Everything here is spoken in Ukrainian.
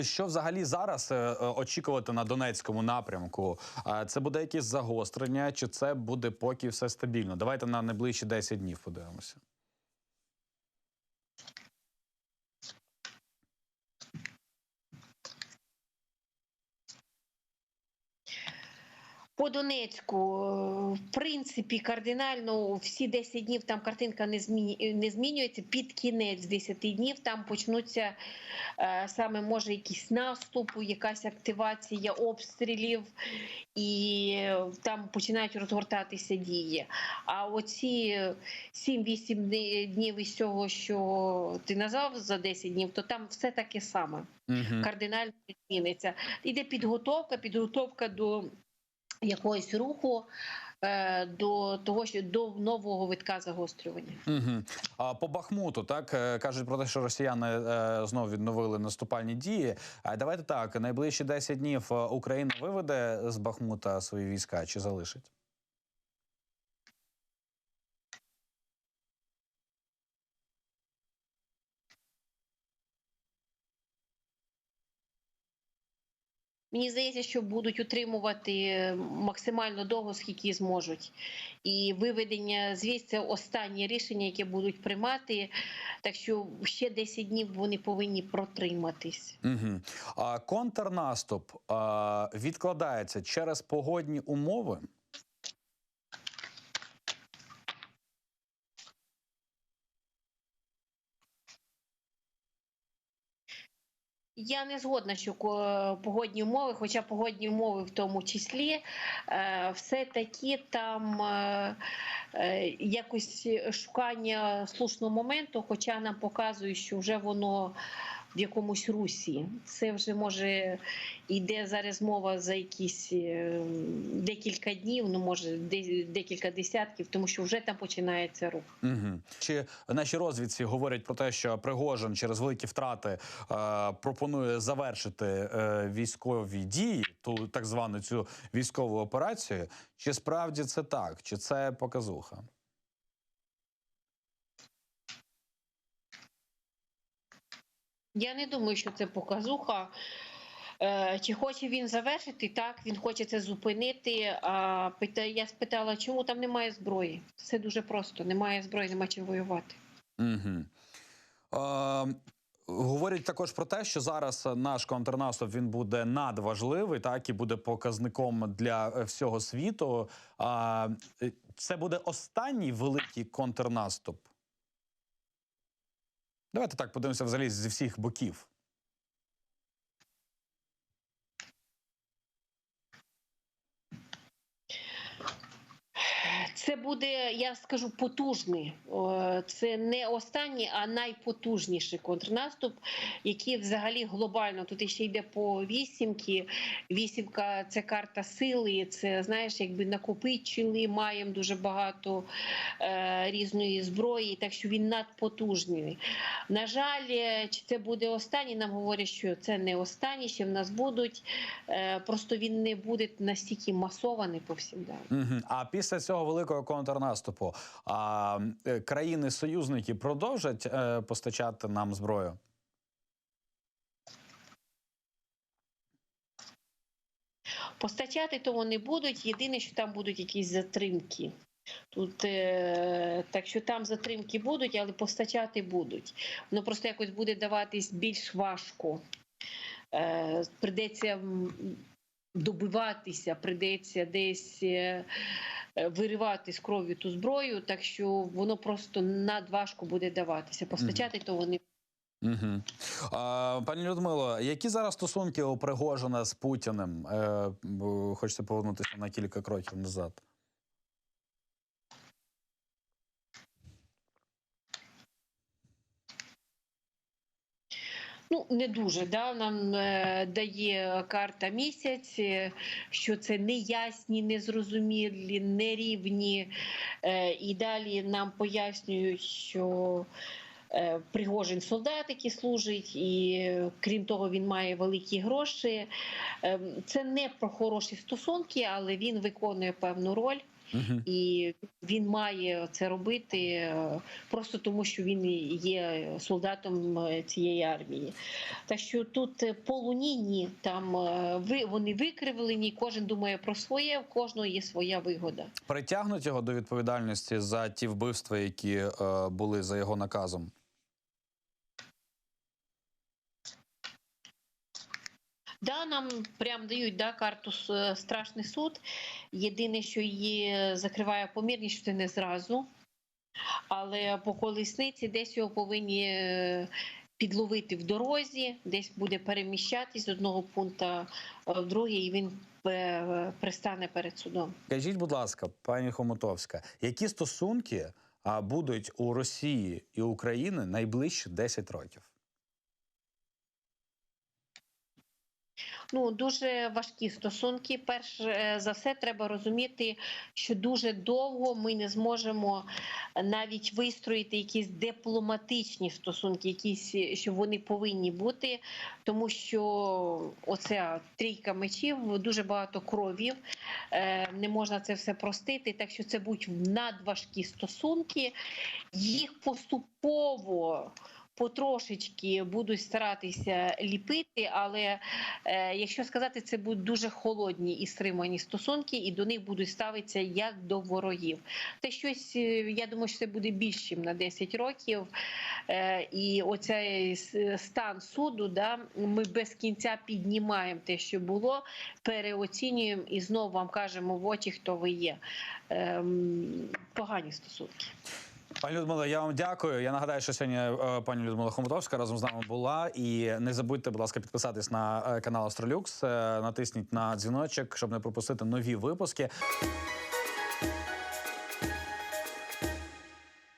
Що взагалі зараз е, е, очікувати на Донецькому напрямку? Це буде якісь загострення, чи це буде поки все стабільно? Давайте на найближчі 10 днів подивимося. По Донецьку, е, в принципі, кардинально всі 10 днів там картинка не не змінюється. Під кінець 10 днів там почнуться е, саме може якийсь наступ, якась активація обстрілів, і там починають розгортатися дії. А оці 7-8 днів із цього, що ти назвав за 10 днів, то там все таке саме Угу. кардинально зміниться. Іде підготовка, підготовка до якогось руху, е, до того, що до нового витка загострювання. Угу. А по Бахмуту так е, кажуть про те, що росіяни е, знову відновили наступальні дії. А давайте так: найближчі 10 днів Україна виведе з Бахмута свої війська чи залишить? Мені здається, що будуть утримувати максимально довго, скільки зможуть. І виведення звісно, це останнє рішення, яке будуть приймати. Так що ще 10 днів вони повинні протриматись. Угу. А контрнаступ а, відкладається через погодні умови. Я не згодна, що погодні умови, хоча погодні умови в тому числі, е, все-таки там е, е, якось шукання слушного моменту, хоча нам показують, що вже воно в якомусь русі. Це вже може йде зараз мова за якісь е, декілька днів, ну може де- декілька десятків, тому що вже там починається рух. Угу. Чи наші розвідці говорять про те, що Пригожин через великі втрати е, пропонує завершити е, військові дії, ту так звану цю військову операцію? Чи справді це так? Чи це показуха? Я не думаю, що це показуха. Е, Чи хоче він завершити? Так, він хоче це зупинити. А я спитала, чому там немає зброї? Все дуже просто. Немає зброї, немає чим воювати. Угу. Е, говорять також про те, що зараз наш контрнаступ він буде надважливий, так і буде показником для е, всього світу. А е, це буде останній великий контрнаступ. Давайте так подивимося взагалі зі всіх боків. Це буде, я скажу, потужний. Це не останній, а найпотужніший контрнаступ, який взагалі глобально тут ще йде по вісімки. Вісімка це карта сили. Це знаєш, якби накопичили, маємо дуже багато е, різної зброї, так що він надпотужний. На жаль, е, чи це буде останній? Нам говорять, що це не останній, ще в нас будуть. Е, просто він не буде настільки масований по. Угу. А після цього великого контрнаступу а, е, країни-союзники продовжать е, постачати нам зброю. Постачати то вони будуть. Єдине, що там будуть якісь затримки. Тут е, так що там затримки будуть, але постачати будуть. Воно просто якось буде даватись більш важко. Е, придеться добиватися, придеться десь е, е, виривати з крові ту зброю, так що воно просто надважко буде даватися. Постачати то вони Угу. А, пані Людмило, які зараз стосунки у Пригожина з Путіним? Е, хочеться повернутися на кілька кроків назад. Ну, не дуже да нам е, дає карта місяць, е, що це неясні, незрозумілі, нерівні. Е, і далі нам пояснюють, що Пригожин солдат, який служить, і крім того, він має великі гроші. Е, це не про хороші стосунки, але він виконує певну роль. Мгм. і він має це робити е, просто тому, що він є солдатом е, цієї армії. Так що тут е, по луні ні, там ви вони викривлені, кожен думає про своє, в кожного є своя вигода. Притягнуть його до відповідальності за ті вбивства, які е, були за його наказом. Да, нам прям дають да, карту страшний суд. Єдине, що її закриває помірність, що не зразу. Але по колесниці десь його повинні е, підловити в дорозі, десь буде переміщатись з одного пункту е, в другий, і він е, пристане перед судом. Скажіть, будь ласка, пані Хомутовська, які стосунки будуть у Росії і України найближчі 10 років? Ну дуже важкі стосунки. Перш е, за все, треба розуміти, що дуже довго ми не зможемо навіть вистроїти якісь дипломатичні стосунки, якісь е, що вони повинні бути, тому що оця трійка мечів, дуже багато кровів. е, Не можна це все простити. Так що це будуть надважкі стосунки. Їх поступово. Потрошечки будуть старатися ліпити, але е, якщо сказати, це будуть дуже холодні і стримані стосунки, і до них будуть ставитися як до ворогів. Те щось, е, я думаю, що це буде більшим на 10 років. Е, і оцей стан суду, да, ми без кінця піднімаємо те, що було, переоцінюємо і знову вам кажемо в очі, хто ви є. Ем, погані стосунки. Пані Людмила, я вам дякую. Я нагадаю, що сьогодні е, пані Людмила Хомутовська разом з нами була. І не забудьте, будь ласка, підписатись на е, канал Астролюкс. е, Натисніть на дзвіночок, щоб не пропустити нові випуски.